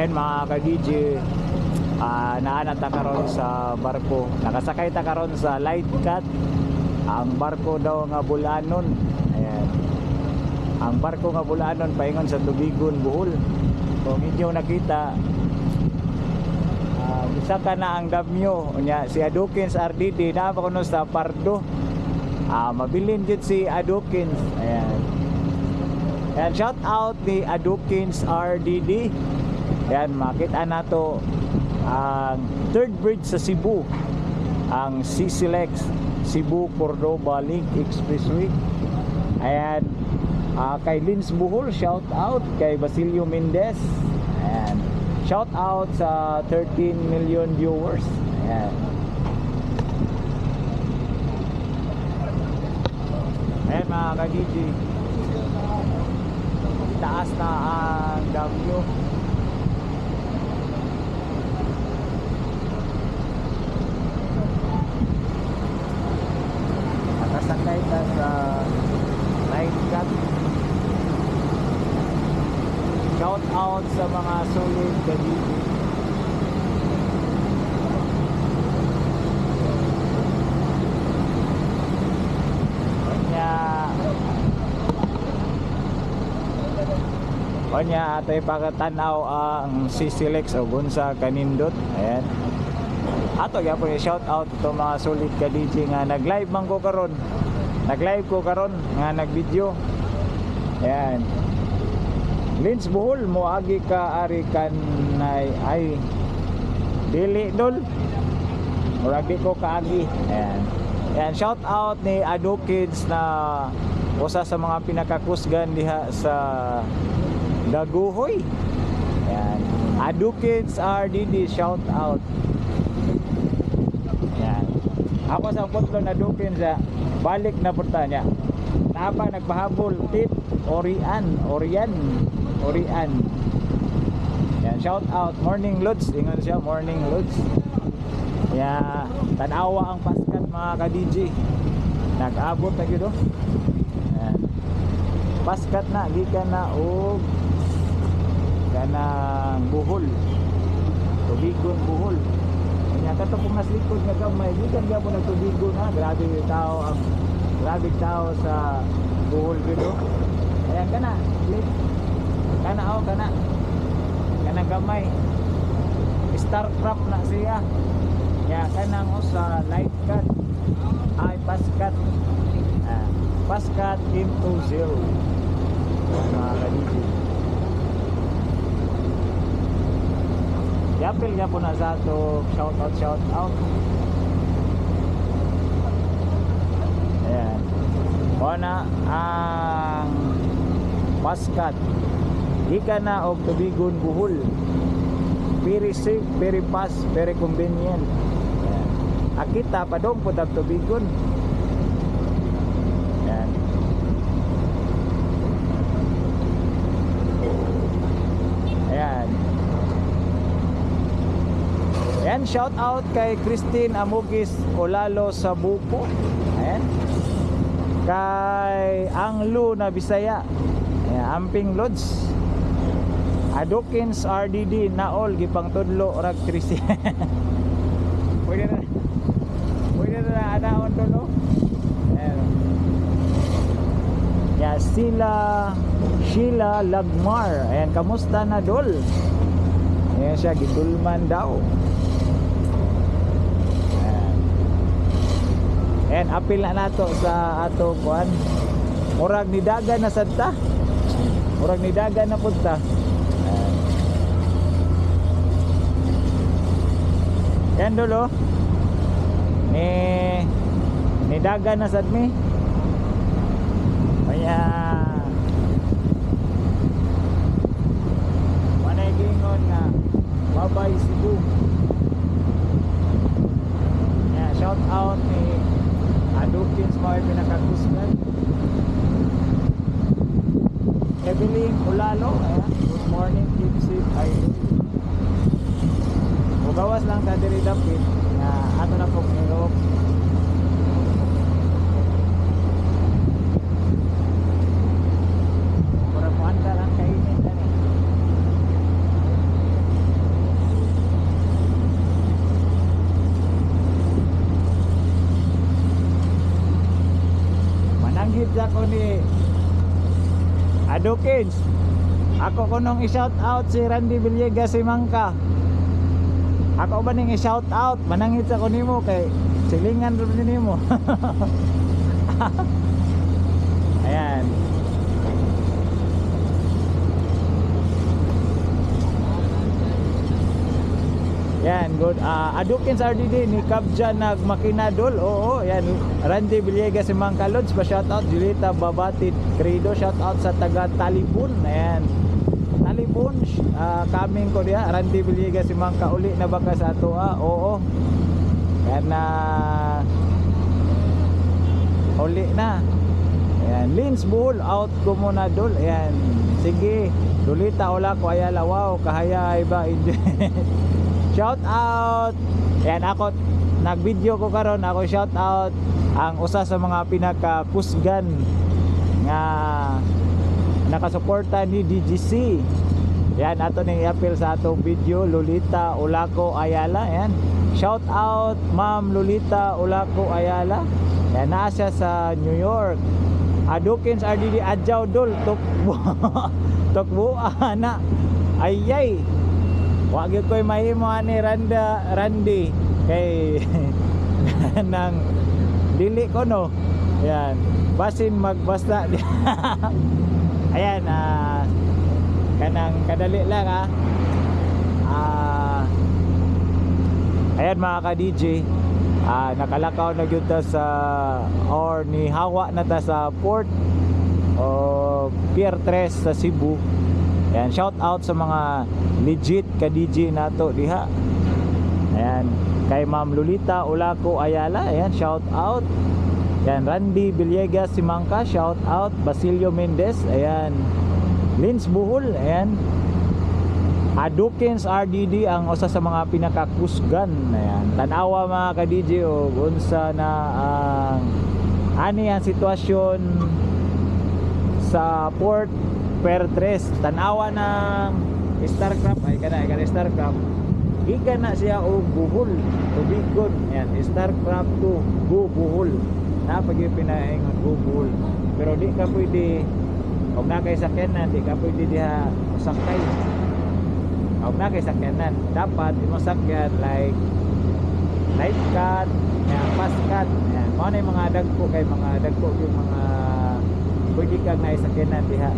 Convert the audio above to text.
Ayan mga ka-DJ, ah naanat ta karon sa barko. Nakasakay ta karon sa light cat. Ang barko daw nga bulanon. Ayan. Ang barko nga bulanon paingon sa Tubigon, Bohol. Kung inyo nakita, ah, isa ka na ang damyo. Unya, si Adukins RDD na pa kuno sa Pardo. Ah, mabilin jud si Adukins. Ayan. Ayan, shout out ni Adukins RDD. Ayan, makita na to ang third bridge sa Cebu. Ang CCLEX Cebu Cordoba Link Expressway. Ayan, ah, kay Lins Buhol, shout out kay Basilio Mendez. Ayan. Shout out sa 13 million viewers. Ayan. Ayan mga ka-DJ. Taas na ang damyo. Nakasakay ka sa light cut. Shout out sa mga solid ka-DJ. Kanya Kanya atay pakatanaw ang Sisilex o Gunsa Kanindot. Ayan. Ato gyapon shout out to mga solid ka DJ nga nag-live man ko karon. Nag-live ko karon nga nag-video. Ayan. Lins Buhol mo agi ka ari kanay ay dili dol. Murag di ko kaagi. Ayan. Ayan, shout out ni Ado Kids na usa sa mga pinakakusgan diha sa Daguhoy. Ayan. Ado Kids RDD shout out. Ayan. Ako sa putlo na dukin sa balik na punta niya. Napa nagpahabol tip Orian, Orian, Orian. Yan, shout out Morning Lods, ingon siya Morning Lods. Ya, tanawa ang paskat mga ka-DJ. Nag-abot na gyud oh. Yan. Paskat na gikan na og kanang buhol. Tubigon buhol. Kanya kato kung mas likod nga gamay, gikan gyapon ang tubigon ha. Grabe yung tao ang grabe tao sa buhol gyud oh. Ayan kana, clip. Kana oh, kana. Kana gamay. Starcraft na siya. Kaya kanang oh, sa light cut ay paskat. Ah, paskat into zero. Mga kadidi. Yapil niya po na sa to shout out shout out. Ayan. Muna ang paskat. Ika na og tubigon buhol. Very safe, very fast, very convenient. Ayan. Akita pa dong po tubigon. Ayan. Ayan. Ayan, shout out kay Christine Amugis Olalo sa Buko. Ayan. Kay Anglu na Bisaya. Ayan, Amping Lodge. Adokins RDD na all gipang tudlo rag 3 Pwede na. Pwede na anaon to no. Ya sila Sheila Lagmar. Ayan, kamusta na dol? Ayan siya gitulman daw. Ayan. Ayan, apil na nato sa ato kuan. Murag ni daga na sadta. Murag ni daga na punta. Ayan. Yan dulo. Ni ni daga na sad mi. Kaya Manay gingon nga Babay Cebu. Yeah, shout out ni Adukins mga pinakakusgan. Evelyn Ulalo, ayan. Good morning, safe, idol. bawas lang sa dili dapit na ato na po nilog ako ni Adokins ako ko nung i-shout out si Randy Villegas si Mangka. Ako ba ning i-shout out? Manangit ako nimo kay silingan rin nimo. Ayan. Yan, good. Uh, Adukins RDD ni Kabja nagmakinadol. Oo, yan. Randy Villegas si Mang Kalods pa shout out. Julita Babatid Credo shout out sa taga Talibun. Ayan. Talibun, uh, coming ko diya. Randy Villegas si Mang Kauli na baka sa ato. Ah, oo. Yan na uli na. Ayan, Lins Bull out ko muna dol. Ayan. Sige. Dulita wala ko ayala. Wow, kahaya iba. shout out. Ayan ako nag-video ko karon ako shout out ang usa sa mga pinaka kusgan nga nakasuporta ni DGC. Yan ato ning i-appeal sa atong video Lolita Ulaco Ayala. Yan. Shout out Ma'am Lolita Ulaco Ayala. Yan naa siya sa New York. Adukins RDD Adjaw Dol Tukbo Tukbo ana. Ayay. Wa gyud koy mahimo ani Randa Randy kay nang dili ko no. Yan. Basin magbasta. Ayan ah kanang kadali lang ah. Ah Ayan mga ka-DJ ah, nakalakaw na gyud ta sa or ni hawa na ta sa port o Pier 3 sa Cebu Ayan, shout out sa mga legit ka DJ nato diha. Ayan, kay Ma'am Lolita Ulaco Ayala, ayan, shout out. Ayan, Randy Villegas Simangka, shout out. Basilio Mendez, ayan. Lins Buhol, ayan. Adukins RDD ang usa sa mga pinakakusgan. Ayan, tanawa mga ka-DJ o unsa na ang ani ang sitwasyon sa port per tres tanawa ng Starcraft ay kana kana Starcraft gikan na siya og buhol tubigon yan Starcraft 2 go buhol na pag pinaing buhol pero di ka pwede og na kay sakyanan di ka pwede diha sakay og na kay sakyanan. Dapat imo sakyan like light cut yan fast cut yan mo na mga dagko kay mga dagko yung mga pwede kang naisakyanan diha